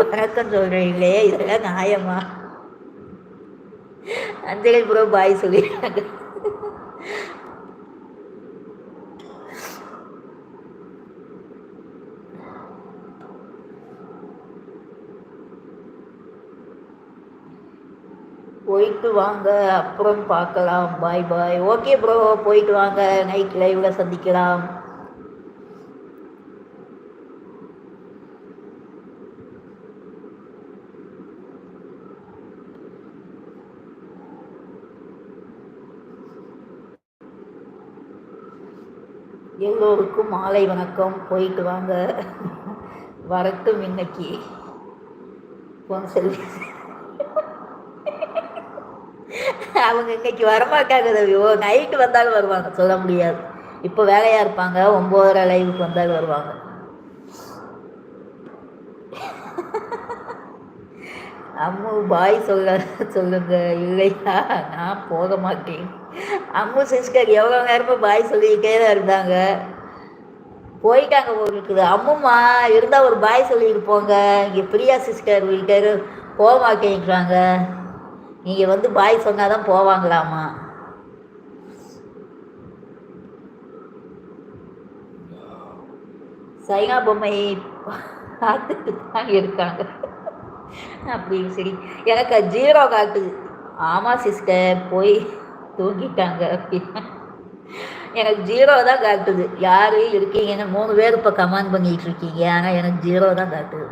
வணக்கம் சொல்கிறீங்களே இதெல்லாம் நியாயமா? அஞ்சலி ப்ரோ பாய் சொல்லிடுறாங்க போயிட்டு வாங்க அப்புறம் பார்க்கலாம். பாய் பாய். ஓகே ப்ரோ போயிட்டு வாங்க. நைட் லைவ்ல சந்திக்கலாம். எல்லோருக்கும் மாலை வணக்கம். போயிட்டு வாங்க. வரட்டும் இன்னைக்கு. போன செல்வி. அவங்க இன்னைக்கு வரமாட்டாங்க தம்பி ஓ நைட்டு வந்தாலும் வருவாங்க. சொல்ல முடியாது. இப்போ வேலையாக இருப்பாங்க. ஒம்போதரை லைவுக்கு வந்தாலும் வருவாங்க. அம்மு பாய் சொல்ல சொல்லுங்க. இல்லையா? நான் போக மாட்டேன். அம்மு சிஸ்டர் எவ்வளோ நேரமும் பாய் சொல்லிக்கிட்டே தான் இருந்தாங்க. போயிட்டாங்க இருக்குது. அம்மும்மா இருந்தால் ஒரு பாய் சொல்லிட்டு போங்க. இங்கே பிரியா சிஸ்டர் வீட்டு போக மாட்டேங்கிறாங்க நீங்கள் வந்து பாய் சொன்னால் தான் போவாங்களாமா சைனா பொம்மை பார்த்துட்டு தான் இருக்காங்க. அப்படின்னு சரி எனக்கு ஜீரோ காட்டுது. ஆமாம் சிஸ்டர் போய் தூங்கிட்டாங்க அப்படின்னா எனக்கு ஜீரோ தான் காட்டுது. யார் இருக்கீங்கன்னு மூணு பேர் இப்போ கமெண்ட் பண்ணிகிட்டு இருக்கீங்க. ஆனால் எனக்கு ஜீரோ தான் காட்டுது.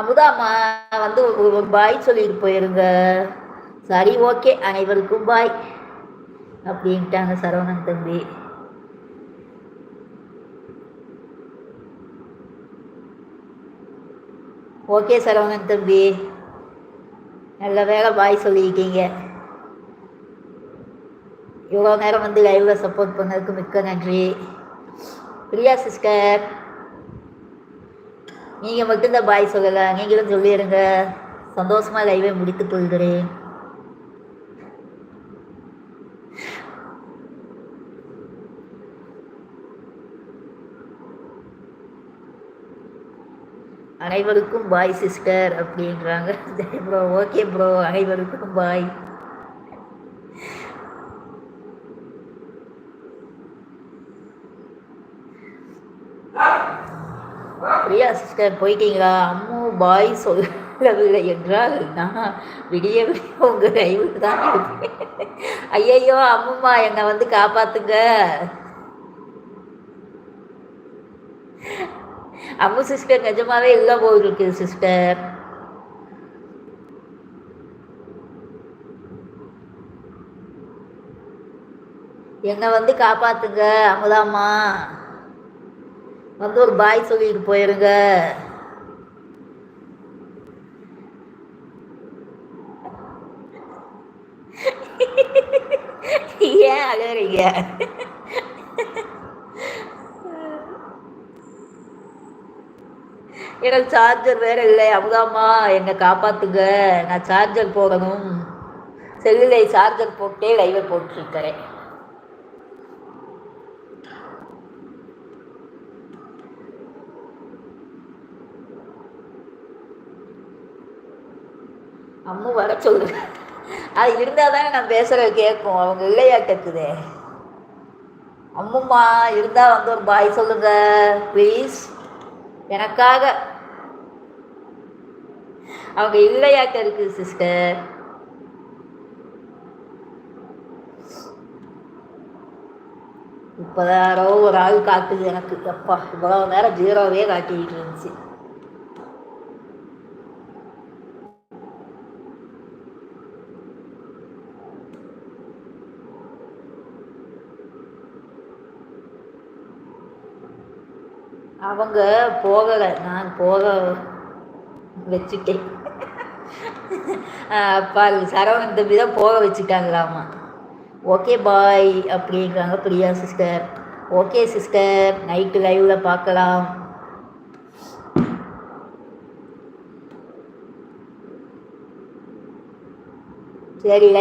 அமுதாம்மா வந்து ஒரு பாய் சொல்லிட்டு போயிருங்க. சரி ஓகே அனைவருக்கும் பாய். அப்படின்ட்டாங்க சரவணன் தம்பி. ஓகே சரவணன் தம்பி. நல்ல வேலை பாய் சொல்லியிருக்கீங்க. இவ்வளோ நேரம் வந்து லைவில் சப்போர்ட் பண்ணதுக்கு மிக்க நன்றி. பிரியா சிஸ்டர் நீங்கள் மட்டும்தான் பாய் சொல்லலை. நீங்களும் சொல்லிடுங்க சந்தோஷமாக லைவை முடித்துக் கொள்கிறேன். அனைவருக்கும் பாய் சிஸ்டர் அப்படின்றாங்க. ப்ரோ ஓகே ப்ரோ அனைவருக்கும் பாய். பிரியா சிஸ்டர் போயிட்டீங்களா? அம்மு பாய் சொல்லு சொல்லவில்லை என்றால் நான் விடிய விடிய உங்கள் கைவில் தான் இருப்பேன். ஐயையோ அம்மும்மா என்னை வந்து காப்பாத்துங்க. அம்மு சிஸ்டர் நிஜமாவே இல்லை போயிருக்கு சிஸ்டர் என்னை வந்து காப்பாத்துங்க அமுதாம்மா. வந்து ஒரு பாய் சொல்லிட்டு போயிருங்க. அழுறீங்க. எனக்கு சார்ஜர் வேற இல்லை. அமுதாம்மா என்னை காப்பாத்துங்க. நான் சார்ஜர் போடணும். செல்லில் சார்ஜர் போட்டே லைவை போட்டுருக்கிறேன். அம்மு வர சொல்லுங்க. அது இருந்தால் தானே நான் பேசுகிறது கேட்கும். அவங்க இல்லையா கேட்குதே அம்மும்மா இருந்தால் வந்து ஒரு பாய் சொல்லுங்க ப்ளீஸ் எனக்காக. அவங்க இல்லையாட்ட இருக்கு சிஸ்டர் இப்போதான் யாரோ ஒரு ஆள் காட்டுது எனக்கு. அப்பா இவ்வளோ நேரம் ஜீரோவே காட்டிக்கிட்டு இருந்துச்சு. அவங்க போகலை நான் போக வச்சுட்டேன். அப்பா சரவணன் தம்பி தான் போக வச்சுட்டாங்களாமா. ஓகே பாய் அப்படிங்கிறாங்க Priya sister. Okay sister. Night லைவில் பார்க்கலாம். சரி